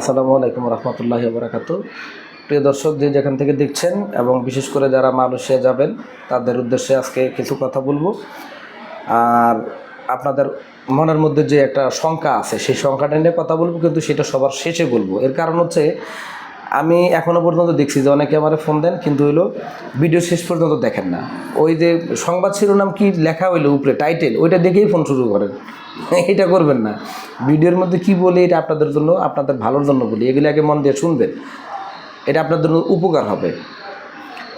আসসালামু আলাইকুম রহমতুল্লাহি বরাকাত। প্রিয় দর্শক, যে যেখান থেকে দেখছেন এবং বিশেষ করে যারা মালয়েশিয়া যাবেন, তাদের উদ্দেশ্যে আজকে কিছু কথা বলব। আর আপনাদের মনের মধ্যে যে একটা শঙ্কা আছে, সেই শঙ্কাটা নিয়ে কথা বলব, কিন্তু সেটা সবার শেষে বলব। এর কারণ হচ্ছে, আমি এখনও পর্যন্ত দেখছি যে অনেকে আমার ফোন দেন, কিন্তু হইল ভিডিও শেষ পর্যন্ত দেখেন না। ওই যে সংবাদ শিরোনাম কি লেখা হইল উপরে টাইটেল ওইটা দেখেই ফোন শুরু করেন। এটা করবেন না। ভিডিওর মধ্যে কি বলি, এটা আপনাদের জন্য, আপনাদের ভালোর জন্য বলি। এগুলি আগে মন দিয়ে শুনবেন। এটা আপনাদের জন্য উপকার হবে।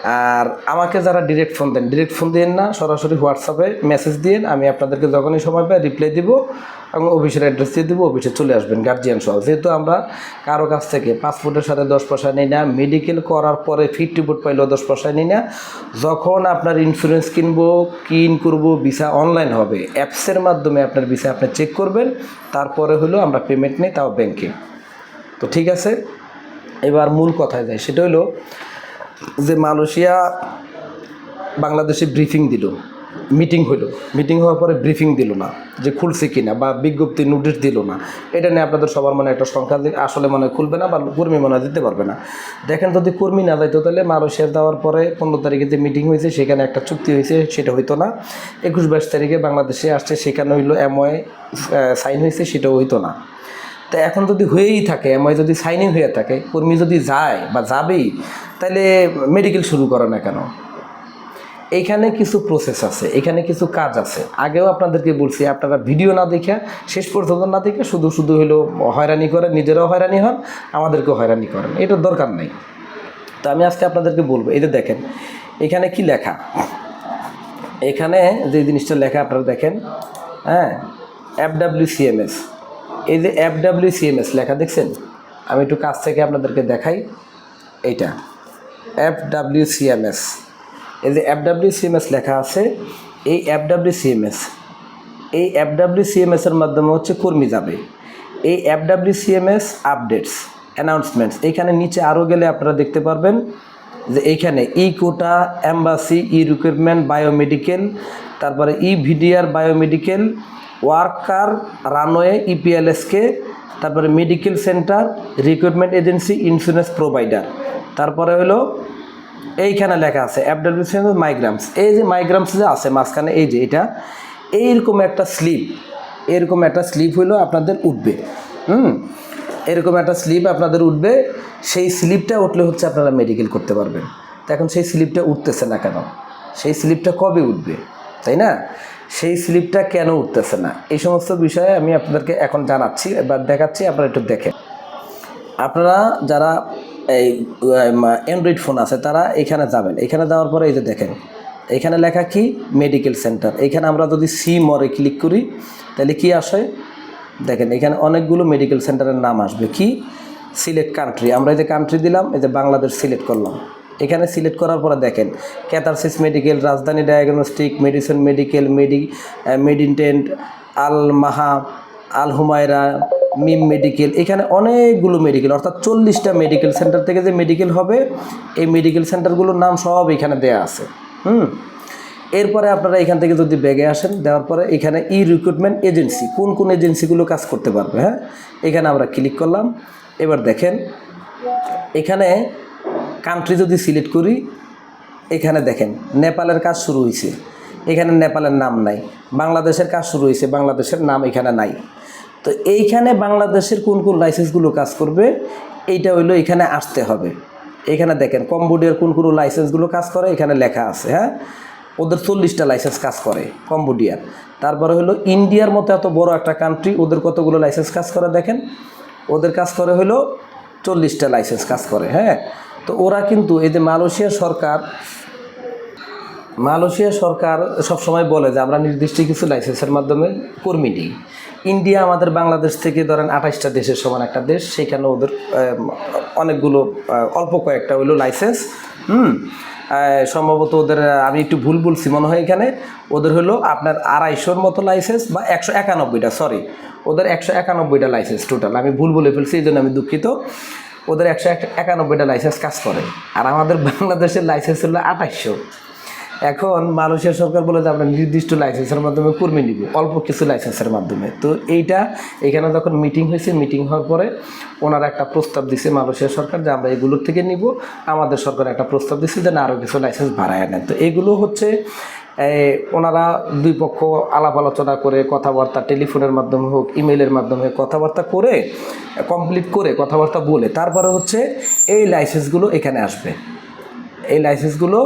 আর আমাকে যারা ডিরেক্ট ফোন দেন ডিরেক্ট ফোন দিন না, সরাসরি হোয়াটসঅ্যাপে মেসেজ দিন আমি আপনাদেরকে যখনই সময় পাই রিপ্লাই দিব। এবং অফিসের অ্যাড্রেস দিয়ে দেবো অফিসে চলে আসবেন গার্জিয়ান সহ। যেহেতু আমরা কারও কাছ থেকে পাসপোর্টের সাথে দশ পয়সা নিই না মেডিকেল করার পরে ফিট রিপোর্ট পাইলেও দশ পয়সা নিই না, যখন আপনার ইন্স্যুরেন্স কিনবো, কিন করব ভিসা অনলাইন হবে অ্যাপসের মাধ্যমে আপনার ভিসা আপনি চেক করবেন, তারপরে হলো আমরা পেমেন্ট নিই, তাও ব্যাংকে তো ঠিক আছে? এবার মূল কথায় যায় সেটা হলো যে মালয়েশিয়া বাংলাদেশে ব্রিফিং দিল। মিটিং হইল। মিটিং হওয়ার পরে ব্রিফিং দিল না যে খুলছে কিনা বা বিজ্ঞপ্তি নোটিশ দিল না। এটা নিয়ে আপনাদের সবার মনে একটা সংখ্যা আসলে মনে খুলবে না বা কর্মী মনে দিতে পারবে না। দেখেন যদি কর্মী না যাইতো তাহলে মালয়েশিয়া দেওয়ার পরে পনেরো তারিখে যে মিটিং হয়েছে, সেখানে একটা চুক্তি হয়েছে, সেটা হইতো না। একুশ বাইশ তারিখে বাংলাদেশে আসছে, সেখানে হইল এমওয়ে সাইন হয়েছে, সেটাও হইতো না। তো এখন যদি হয়েই থাকে এমআই যদি সাইনিং হয়ে থাকে, কর্মী যদি যায় বা যাবেই, তাহলে মেডিকেল শুরু করে না কেন? এইখানে কিছু প্রসেস আছে, এখানে কিছু কাজ আছে। আগেও আপনাদেরকে বলছি, আপনারা ভিডিও না দেখে, শেষ পর্যন্ত না দেখে শুধু শুধু হলো হয়রানি করেন, নিজেরাও হয়রানি হন, আমাদেরকেও হয়রানি করেন। এটার দরকার নেই। তো আমি আজকে আপনাদেরকে বলব, এই যে দেখেন, এখানে কি লেখা? এখানে যে জিনিসটা লেখা আপনারা দেখেন হ্যাঁ এফ ডাব্লিউ সিএমএস এই যে এফ ডাব্লিউ সিএমএস লেখা, দেখছেন? আমি একটু কাছ থেকে আপনাদেরকে দেখাই, এইটা এফ ডাব্লিউ সিএমএস এই যে এফ ডাব্লিউ সিএমএস লেখা আছে, এই এফ ডাব্লিউ সিএমএস এই এফ ডাব্লিউ সিএমএস এর মাধ্যমে হচ্ছে কর্মী যাবে। এই F W CMS updates announcements এইখানে নিচে আরও গেলে আপনারা দেখতে পারবেন যে এইখানে e quota embassy e recruitment biomedical, তারপরে e VDR biomedical, worker, runway, ইপিএলএসকে, তারপরে medical centre, recruitment agency, insurance provider. তারপরে হলো এইখানে লেখা আছে অ্যাবডাব্লিউসি মাইগ্রামস এই যে মাইগ্রামস যে আছে, মাঝখানে এই যে এটা, এইরকম একটা স্লিপ এরকম একটা স্লিপ হইল আপনাদের উঠবে। হুম? এরকম একটা স্লিপ আপনাদের উঠবে, সেই স্লিপটা উঠলে হচ্ছে আপনারা মেডিকেল করতে পারবেন। তো এখন সেই স্লিপটা উঠতেছে না কেন? সেই স্লিপটা কবে উঠবে? তাই না? সেই স্লিপটা কেন উঠতেছে না? এই সমস্ত বিষয়ে আমি আপনাদেরকে এখন জানাচ্ছি, এবার দেখাচ্ছি, আপনারা একটু দেখেন। আপনারা যারা এই অ্যান্ড্রয়েড ফোন আছে, তারা এখানে যাবেন। এখানে যাওয়ার পরে এই যে দেখেন, এখানে লেখা কি? মেডিকেল সেন্টার এখানে আমরা যদি সি মরে ক্লিক করি, তাহলে কি আসে? দেখেন, এখানে অনেকগুলো মেডিকেল সেন্টারের নাম আসবে। কি? সিলেক্ট কান্ট্রি আমরা এই যে কান্ট্রি দিলাম, এই যে বাংলাদেশ সিলেক্ট করলাম। এখানে সিলেক্ট করার পরে দেখেন catharsis medical Rajdhani diagnostic medicine medical মেডি মেডিনটেন্ট আল মাহা আল হুমায়রা মিম মেডিকেল, এখানে অনেকগুলো মেডিকেল অর্থাৎ চল্লিশটা মেডিকেল সেন্টার থেকে যে মেডিকেল হবে, এই মেডিকেল সেন্টারগুলোর নাম সব এখানে দেয়া আছে। হুম? এরপরে আপনারা এখান থেকে যদি ব্যাগে আসেন, দেওয়ার পরে এখানে ই রিক্রুটমেন্ট এজেন্সি কোন কোন এজেন্সিগুলো কাজ করতে পারবে হ্যাঁ? এখানে আমরা ক্লিক করলাম। এবার দেখেন, এখানে কান্ট্রি যদি সিলেক্ট করি, এখানে দেখেন, নেপালের কাজ শুরু হয়েছে। এখানে নেপালের নাম নাই, বাংলাদেশের কাজ শুরু হয়েছে, বাংলাদেশের নাম এখানে নাই। তো এইখানে বাংলাদেশের কোন কোন লাইসেন্সগুলো কাজ করবে, এইটা হইল এখানে আসতে হবে। এখানে দেখেন, কম্বোডিয়ার কোন কোন লাইসেন্সগুলো কাজ করে, এখানে লেখা আছে হ্যাঁ? ওদের চল্লিশটা লাইসেন্স কাজ করে, কম্বোডিয়ার। তারপরে হলো ইন্ডিয়ার মতো এত বড় একটা কান্ট্রি ওদের কতগুলো লাইসেন্স কাজ করে দেখেন? ওদের কাজ করে হলো চল্লিশটা লাইসেন্স কাজ করে হ্যাঁ? তো ওরা কিন্তু এই যে মালয়েশিয়া সরকার মালয়েশিয়া সরকার সবসময় বলে যে আমরা নির্দিষ্ট কিছু লাইসেন্সের মাধ্যমে কর্মী নিই। ইন্ডিয়া আমাদের বাংলাদেশ থেকে ধরেন আঠাশটা দেশের সমান একটা দেশ, সেখানে ওদের অনেকগুলো অল্প কয়েকটা হইল লাইসেন্স হুম? সম্ভবত ওদের, আমি একটু ভুল বলছি, মনে হয় এখানে ওদের হলো আপনার আড়াইশোর মতো লাইসেন্স বা একশো একানব্বইটা সরি ওদের একশো একানব্বইটা লাইসেন্স টোটাল আমি ভুল বলে ফেলছি এই জন্য আমি দুঃখিত। ওদের একশো একানব্বইটা লাইসেন্স কাজ করে। আর আমাদের বাংলাদেশের লাইসেন্স হলো আঠাইশশো। এখন মালয়েশিয়া সরকার বলে যে আমরা নির্দিষ্ট লাইসেন্সের মাধ্যমে কর্মী নিব, অল্প কিছু লাইসেন্সের মাধ্যমে। তো এইটা এখানে যখন মিটিং হয়েছে মিটিং হওয়ার পরে ওনারা একটা প্রস্তাব দিছে মালয়েশিয়া সরকার যে আমরা এগুলোর থেকে নিব, আমাদের সরকার একটা প্রস্তাব দিচ্ছে যে না আরও কিছু লাইসেন্স বাড়ায় নেন তো এগুলো হচ্ছে ওনারা দুই পক্ষ আলাপ আলোচনা করে, কথাবার্তা টেলিফোনের মাধ্যমে হোক ইমেলের মাধ্যমে কথাবার্তা করে কমপ্লিট করে কথাবার্তা বলে, তারপরে হচ্ছে এই লাইসেন্সগুলো এখানে আসবে। এই লাইসেন্সগুলো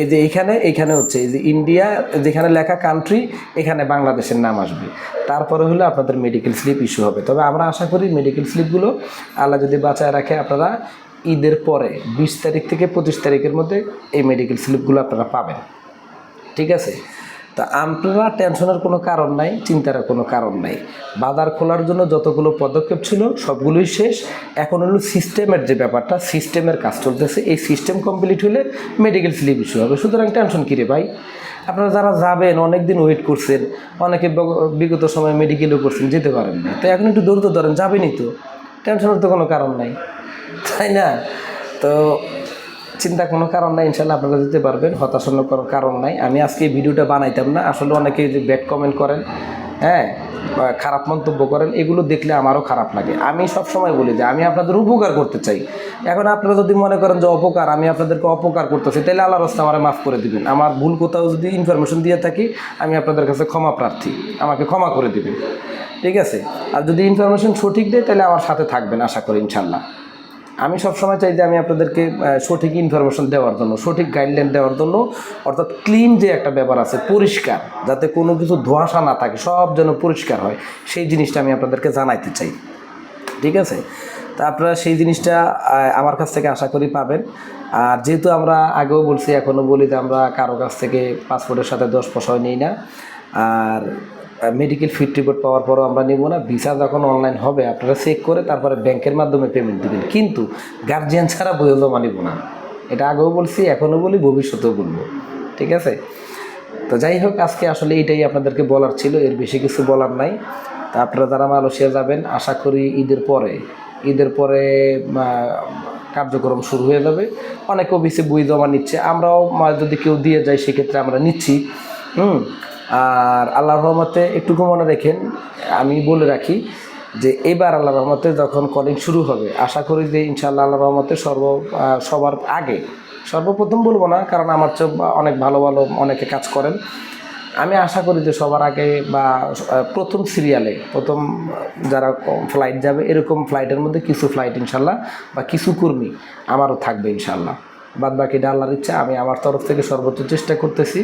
এই যে এইখানে এইখানে হচ্ছে, এই যে ইন্ডিয়া যেখানে লেখা কান্ট্রি এখানে বাংলাদেশের নাম আসবে। তারপরে হলো আপনাদের মেডিকেল স্লিপ ইস্যু হবে। তবে আমরা আশা করি মেডিকেল স্লিপগুলো আল্লাহ যদি বাঁচায় রাখে, আপনারা ঈদের পরে, বিশ তারিখ থেকে পঁচিশ তারিখের মধ্যে এই মেডিকেল স্লিপগুলো আপনারা পাবেন। ঠিক আছে? তা আপনারা টেনশনের কোনো কারণ নাই চিন্তার কোনো কারণ নাই। বাজার খোলার জন্য যতগুলো পদক্ষেপ ছিল, সবগুলোই শেষ। এখন হলো সিস্টেমের যে ব্যাপারটা, সিস্টেমের কাজ চলতেছে। এই সিস্টেম কমপ্লিট হলে মেডিকেল স্লিপ ইস্যু হবে। সুতরাং টেনশন কিরে ভাই? আপনারা যারা যাবেন অনেক দিন ওয়েট করছেন, অনেকে বগ- বিগত সময় মেডিকেলও করছেন যেতে পারেন না। তো এখন একটু দৌড়তে ধরেন, যাবেনই তো। টেনশনের তো কোনো কারণ নাই। তাই না? তো চিন্তা কোনো কারণ নাই ইনশাল্লাহ আপনারা যেতে পারবেন, হতাশার কোনো কারণ নাই। আমি আজকে এই ভিডিওটা বানাইতাম না, আসলে অনেকে যে ব্যাড কমেন্ট করেন হ্যাঁ খারাপ মন্তব্য করেন, এগুলো দেখলে আমারও খারাপ লাগে। আমি সব সময় বলি যে আমি আপনাদের উপকার করতে চাই। এখন আপনারা যদি মনে করেন যে অপকার, আমি আপনাদেরকে অপকার করতেছি, তাহলে আল্লাহ রাস্তা আমার মাফ করে দিবেন। আমার ভুল কোথাও যদি ইনফরমেশন দিয়ে থাকি, আমি আপনাদের কাছে ক্ষমা প্রার্থী। আমাকে ক্ষমা করে দিবেন। ঠিক আছে? আর যদি ইনফরমেশন সঠিক দেয়, তাহলে আমার সাথে থাকবেন, আশা করি ইনশাল্লাহ আমি সবসময় চাই যে আমি আপনাদেরকে সঠিক ইনফরমেশন দেওয়ার জন্য, সঠিক গাইডলাইন দেওয়ার জন্য, অর্থাৎ ক্লিন যে একটা ব্যাপার আছে, পরিষ্কার, যাতে কোনো কিছু ধোঁয়াশা না থাকে, সব যেন পরিষ্কার হয়, সেই জিনিসটা আমি আপনাদেরকে জানাইতে চাই। ঠিক আছে? তা আপনারা সেই জিনিসটা আমার কাছ থেকে আশা করি পাবেন। আর যেহেতু আমরা আগেও বলছি এখনও বলি যে আমরা কারও কাছ থেকে পাসপোর্টের সাথে দশ পয়সাও নিই না। আর মেডিকেল ফিট রিপোর্ট পাওয়ার পরও আমরা নিব না। ভিসা যখন অনলাইন হবে, আপনারা চেক করে তারপরে ব্যাংকের মাধ্যমে পেমেন্ট দিবেন। কিন্তু গার্জিয়ান ছাড়া বই জমা নিব না। এটা আগেও বলছি, এখনও বলি, ভবিষ্যতেও বলব। ঠিক আছে? তো যাই হোক, আজকে আসলে এটাই আপনাদেরকে বলার ছিল। এর বেশি কিছু বলার নাই। তা আপনারা যারা মালয়েশিয়া যাবেন, আশা করি ঈদের পরে ঈদের পরে কার্যক্রম শুরু হয়ে যাবে। অনেক অফিসে বই জমা নিচ্ছে। আমরাও যদি কেউ দিয়ে যায়, সেক্ষেত্রে আমরা নিচ্ছি। হুম? আর আল্লাহর রহমতে একটুকু মনে রেখেন আমি বলে রাখি যে এবার আল্লাহ রহমতে যখন কলিং শুরু হবে, আশা করি যে ইনশাআল্লাহ আল্লাহ রহমতে সর্ব সবার আগে, সর্বপ্রথম বলব না, কারণ আমার চোখ অনেক ভালো ভালো অনেকে কাজ করেন। আমি আশা করি যে সবার আগে বা প্রথম সিরিয়ালে প্রথম যারা ফ্লাইট যাবে, এরকম ফ্লাইটের মধ্যে কিছু ফ্লাইট ইনশাল্লাহ বা কিছু কর্মী আমারও থাকবে ইনশাল্লাহ বাদ বাকিটা আল্লাহর ইচ্ছা, আমি আমার তরফ থেকে সর্বোচ্চ চেষ্টা করতেছি।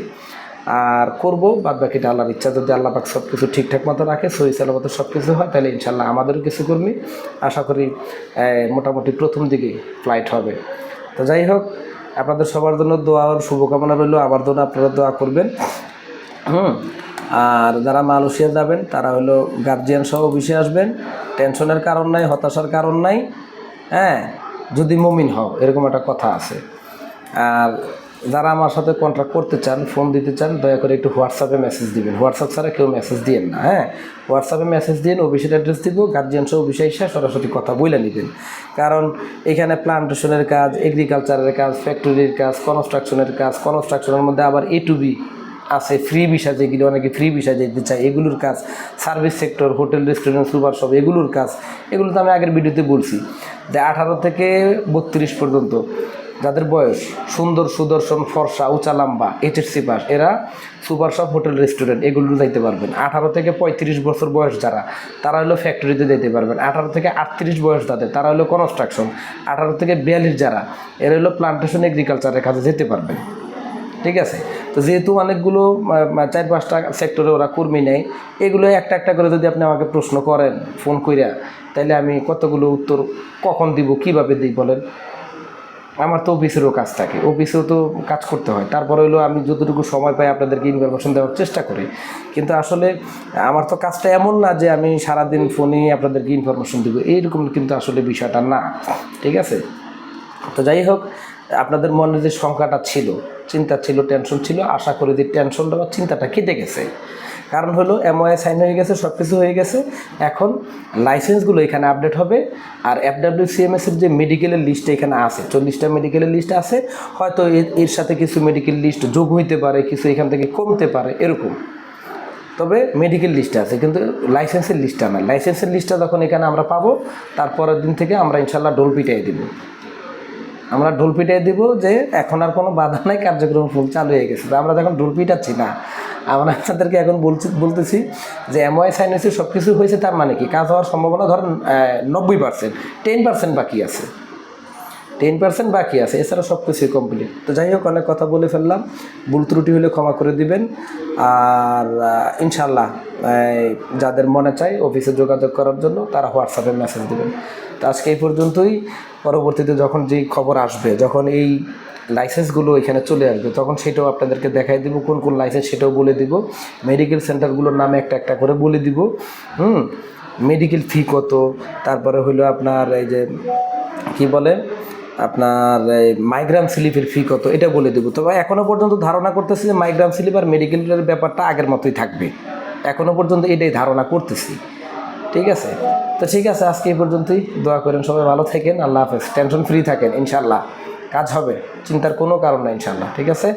আর করব, বাদ বাকিটা আল্লাহর ইচ্ছা। যদি আল্লাহ পাক সব কিছু ঠিকঠাক মতো রাখে, সহি সালামতো সব কিছু হয়, তাহলে ইনশাল্লাহ আমাদেরও কিছু কর্মী আশা করি মোটামুটি প্রথম দিকে ফ্লাইট হবে। তো যাই হোক, আপনাদের সবার জন্য দোয়া শুভকামনা রইল। আমার জন্য আপনারা দোয়া করবেন। হুম? আর যারা মালয়েশিয়া যাবেন, তারা হলো গার্জিয়ান সহ অফিসে আসবেন। টেনশনের কারণ নাই, হতাশার কারণ নাই। হ্যাঁ? যদি মমিন হও, এরকম একটা কথা আছে। আর যারা আমার সাথে কন্ট্যাক্ট করতে চান ফোন দিতে চান, দয়া করে একটু হোয়াটসঅ্যাপে মেসেজ দিবেন। হোয়াটসঅ্যাপ ছাড়া কেউ মেসেজ দিয়েন না হ্যাঁ? হোয়াটসঅ্যাপে মেসেজ দিন অফিসের অ্যাড্রেস দিব গার্জিয়ান সহ অফিসে এসে সরাসরি কথা বলে নেবেন। কারণ এখানে প্লান্টেশনের কাজ এগ্রিকালচারের কাজ ফ্যাক্টরির কাজ কনস্ট্রাকশনের কাজ কনস্ট্রাকশনের মধ্যে আবার এ টু বি আছে ফ্রি ভিসা যেগুলো, অনেকে ফ্রি ভিসা যেতে চায়, এগুলোর কাজ service sector hotel restaurant super shop এগুলোর কাজ, এগুলো তো আমি আগের ভিডিওতে বলছি। যে আঠারো থেকে বত্রিশ পর্যন্ত যাদের বয়স সুন্দর সুদর্শন, ফর্সা, উঁচা, লাম্বা এইচএসসি পাস এরা সুপার শপ হোটেল রেস্টুরেন্ট এগুলো যাইতে পারবেন। আঠারো থেকে পঁয়ত্রিশ বছর বয়স যারা, তারা হলো ফ্যাক্টরিতে যেতে পারবেন। আঠারো থেকে আটত্রিশ বয়স যাদের, তারা হলো কনস্ট্রাকশন আঠারো থেকে বিয়াল্লিশ যারা, এরা হলো প্লান্টেশন এগ্রিকালচারের কাজে যেতে পারবেন। ঠিক আছে? তো যেহেতু অনেকগুলো চার পাঁচটা সেক্টরে ওরা কর্মী নেয়, এগুলো একটা একটা করে যদি আপনি আমাকে প্রশ্ন করেন, ফোন কইরা তাহলে আমি কতগুলো উত্তর কখন দিব, কীভাবে দিই বলেন? আমার তো অফিসেরও কাজ থাকে, অফিসেও তো কাজ করতে হয়। তারপরে হলো আমি যতটুকু সময় পাই আপনাদেরকে ইনফরমেশন দেওয়ার চেষ্টা করি। কিন্তু আসলে আমার তো কাজটা এমন না যে আমি সারাদিন ফোনে আপনাদেরকে ইনফরমেশন দেবো, এইরকম কিন্তু আসলে বিষয়টা না, ঠিক আছে? তো যাই হোক, আপনাদের মনে যে সংখ্যাটা ছিল, চিন্তা ছিল টেনশন ছিল, আশা করি যে টেনশনটা বা চিন্তাটা কেটে গেছে। কারণ হলো এমওআই সাইন হয়ে গেছে সব কিছু হয়ে গেছে। এখন লাইসেন্সগুলো এখানে আপডেট হবে। আর এফডাব্লিউ সিএমএস এর যে মেডিকেলের লিস্ট এখানে আছে, চল্লিশটা মেডিকেলের লিস্ট আছে। হয়তো এর- সাথে কিছু মেডিকেল লিস্ট যোগ হইতে পারে, কিছু এখান থেকে কমতে পারে, এরকম। তবে মেডিকেল লিস্টে আছে, কিন্তু লাইসেন্সের লিস্টটা না। লাইসেন্সের লিস্টটা যখন এখানে আমরা পাবো, তারপরের দিন থেকে আমরা ইনশাল্লাহ ডোল পিটাই দিব। আমরা ঢোল পিটাই দিব যে এখন আর কোনো বাধা নাই, কার্যক্রম ফুল চালু হয়ে গেছে। তো আমরা যখন ঢোল পিটাচ্ছি না। আমরা আপনাদেরকে এখন বলছি, বলতেছি যে এমওয়াই সাইন হয়েছে সব কিছু হয়েছে, তার মানে কি? কাজ হওয়ার সম্ভাবনা ধরেন নব্বই পার্সেন্ট টেন পার্সেন্ট বাকি আছে। টেন পার্সেন্ট বাকি আছে, এছাড়া সব কিছুই কমপ্লিট তো যাই হোক, অনেক কথা বলে ফেললাম। ভুল ত্রুটি হলে ক্ষমা করে দিবেন। আর ইনশাল্লাহ যাদের মনে চায় অফিসে যোগাযোগ করার জন্য, তারা হোয়াটসঅ্যাপে মেসেজ দেবেন। তো আজকে এই পর্যন্তই। পরবর্তীতে যখন যেই খবর আসবে, যখন এই লাইসেন্সগুলো এখানে চলে আসবে, তখন সেটাও আপনাদেরকে দেখাই দিব, কোন কোন লাইসেন্স সেটাও বলে দিব। মেডিকেল সেন্টারগুলোর নামে একটা একটা করে বলে দিব। হুম? মেডিকেল ফি কত? তারপরে হলো আপনার এই যে, কি বলে? আপনার মাইগ্রাম স্লিপের ফি কত? এটা বলে দেবো। তবে এখনও পর্যন্ত ধারণা করতেছি যে মাইগ্রাম স্লিপ আর মেডিকেলের ব্যাপারটা আগের মতোই থাকবে। এখনও পর্যন্ত এটাই ধারণা করতেছি। ঠিক আছে? তো ঠিক আছে, আজকে এই পর্যন্তই। দোয়া করেন সবাই ভালো থাকেন, আল্লাহ হাফেজ। টেনশন ফ্রি থাকেন ইনশাল্লাহ কাজ হবে, চিন্তার কোনো কারণ না ইনশাল্লাহ ঠিক আছে?